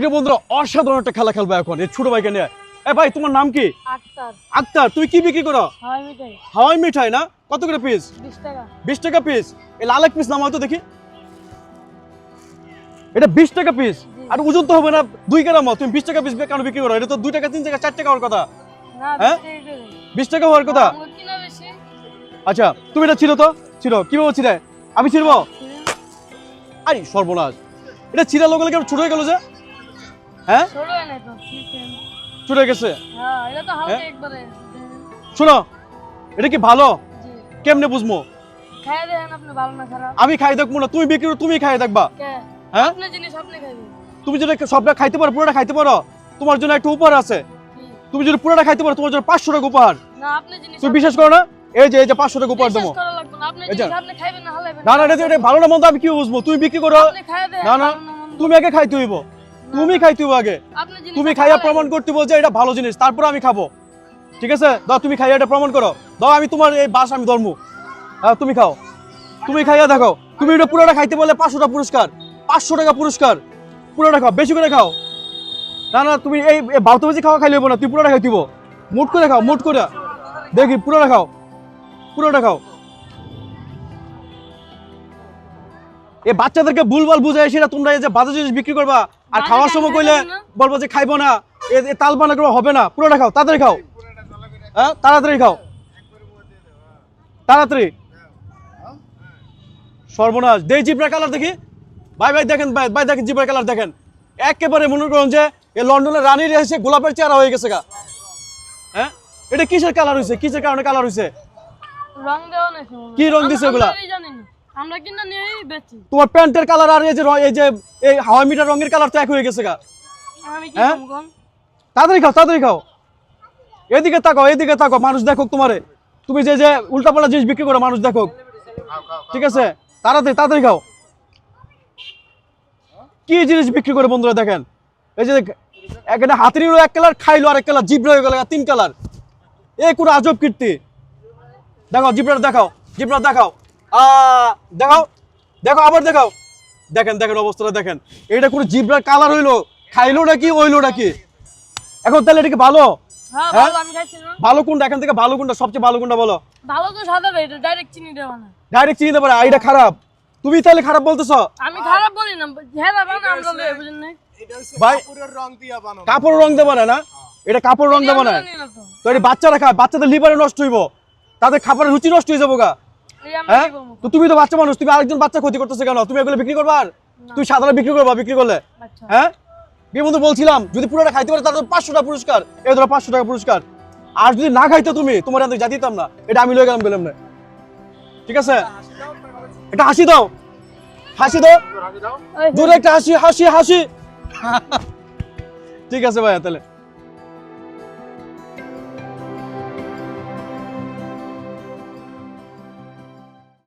প্রিয় বন্ধুরা অসাধারণ একটা খেলা খেলব এখন এই ছোট ভাইকে নিয়ে। এ ভাই তোমার নাম কি? আক্তার। আক্তার তুই কি বিক্রি করো? হাওয়াই মিঠাই। না? কত করে পিস বিশ টাকা। পিস এই লাল এক পিস নাম হয়তো দেখি। এটা বিশ টাকা পিস আর ওজন তো হবে না দুই গ্রাম তুমি বিশ টাকা পিস কেন বিক্রি করো? এটা তো দুই টাকা তিন টাকা চার টাকা হওয়ার কথা। হ্যাঁ? বিশ টাকা হওয়ার কথা? আচ্ছা তুমি এটা ছিল তো। ছিল কীভাবে ছিল আমি ছিড়ব? আরে সর্বনাশ। এটা ছিঁড়া লোক কেন ছোট হয়ে গেল যে। হ্যাঁ? ছোট গেছে? হ্যাঁ হ্যাঁ? শোনো এটা কি ভালো? কেমনে বুঝব? আমি খাই দেখব না তুমি বিক্রি তুমি খাই দেখবা হ্যাঁ? তুমি যদি সবটা খাইতে পারো পুরোটা খাইতে পারো তোমার জন্য একটা উপহার আছে। তুমি যদি পুরোটা খাইতে পারো তোমার জন্য পাঁচশো টাকা উপহার। তুমি বিশ্বাস করো না? এই যে এই যে পাঁচশো টাকা উপহার দেবো। না না এটা ভালো না মন্দ আমি কি বুঝব? তুমি বিক্রি করো। না, না, তুমি আগে খাইতে হইব। তুমি খাইতে আগে। তুমি খাইয়া। প্রমাণ করতে বলছো এটা ভালো জিনিস তারপর আমি খাব। ঠিক আছে? দাও তুমি খাইয়া এটা প্রমাণ করো। দাও আমি তোমার এই বাস আমি ধর্ম। হ্যাঁ তুমি খাও। তুমি খাইয়া দেখো তুমি এটা পুরোটা খাইতে বলে পাঁচশো টাকা পুরস্কার পাঁচশো টাকা পুরস্কার। পুরোটা খাও বেশি করে খাও। না না তুমি এই বেশি খাওয়া খাইলে না তুই পুরোটা খাইতিব মুট করে খাও মুট করে। দেখি পুরোটা খাও। পুরোটা খাও। এই বাচ্চাদেরকে ভুলভাল বুঝাই সেটা তোমরা এই যে বাজার জিনিস বিক্রি করবা আর খাওয়ার সময় কইলে বলব যে খাইবো না। এ তাল বানা করে হবে না। পুরোটা খাও তাড়াতাড়ি খাও। হ্যাঁ তাড়াতাড়ি খাও। তাড়াতাড়ি। সর্বনাশ। দেই জিব্রা কালার দেখি। ভাই ভাই দেখেন ভাই ভাই দেখেন জিব্রা কালার দেখেন। একেবারে মনে করুন যে এই লন্ডনের রানীর এসে গোলাপের চেহারা হয়ে গেছে গা। হ্যাঁ? এটা কিসের কালার হয়েছে কিসের কারণে কালার নাই কি রং দিছে ওগুলা? আমরা কিনা নিয়ে বেচি। তোমার প্যান্টের কালার আর এই যে এই যে এই হাওয়াই মিটার রঙের কালার তো এক হয়ে গেছে গা। আমি কি হ্যাঁ? তাড়াতাড়ি খাও তাড়াতাড়ি খাও। এদিকে তাকাও এদিকে তাকাও মানুষ দেখো তোমারে। তুমি যে যে উল্টাপাল্টা জিনিস বিক্রি করো মানুষ দেখো ঠিক আছে? তাড়াতাড়ি তাড়াতাড়ি খাও। কি জিনিস বিক্রি করে বন্ধুরা দেখেন? এই যে একটা হাতির এক কালার খাইলো আরেক কালার জিব্রা হয়ে গেল তিন কালার। এ কোনো আজব কীর্তি। দেখাও দেখাও জিব্রা দেখাও। দেখাও দেখো আবার দেখাও। দেখেন দেখেন অবস্থাটা দেখেন। এটা কোনো জিব্রার কালার হইল? খাইলো নাকি ওইলো নাকি? এখন তাহলে এটা কি ভালো? হ্যাঁ হ্যাঁ? ভালো আমি খাইছি না। ভালো কোনটা? এখান থেকে ভালো কোনটা? সবচেয়ে ভালো কোনটা বলো? ভালো তো সাদা ভাই এটা ডাইরেক্ট চিনি দেওয়া না। ডাইরেক্ট চিনি দেবে এটা খারাপ। তুমি তাহলে খারাপ বলতেছ? আমি খারাপ বলি না হ্যাঁ বাবা না আমরা লয়ে বুঝেন নাই? ভাই কাপড়ের রং দিয়া বানানো। রং দেবে না না? এটা কাপড় রং দেবে না। না তো। এটা বাচ্চারা খায় বাচ্চাদের লিভারে নষ্ট হইব। তাদের খাবারের রুচি নষ্ট হয়ে যাব গা হ্যাঁ? তো তুমি তো বাচ্চা মানুষ তুমি আরেকজন বাচ্চা ক্ষতি করতেছে কেন? তুমি এগুলো বিক্রি করবা তুমি সাধারণ বিক্রি করবা বিক্রি করলে। আচ্ছা। হ্যাঁ? বিয়ে বন্ধু বলছিলাম যদি পুরোটা খাইতে পারে তাহলে পাঁচশো টাকা পুরস্কার। এই ধরো পাঁচশো টাকা পুরস্কার। আর যদি না খাইতো তুমি তোমার এত যা দিতাম না এটা আমি লয়ে গেলাম গেলাম না। ঠিক আছে? এটা হাসি দাও হাসি দাও। দূরে একটা হাসি হাসি হাসি। ঠিক আছে ভাইয়া তাহলে।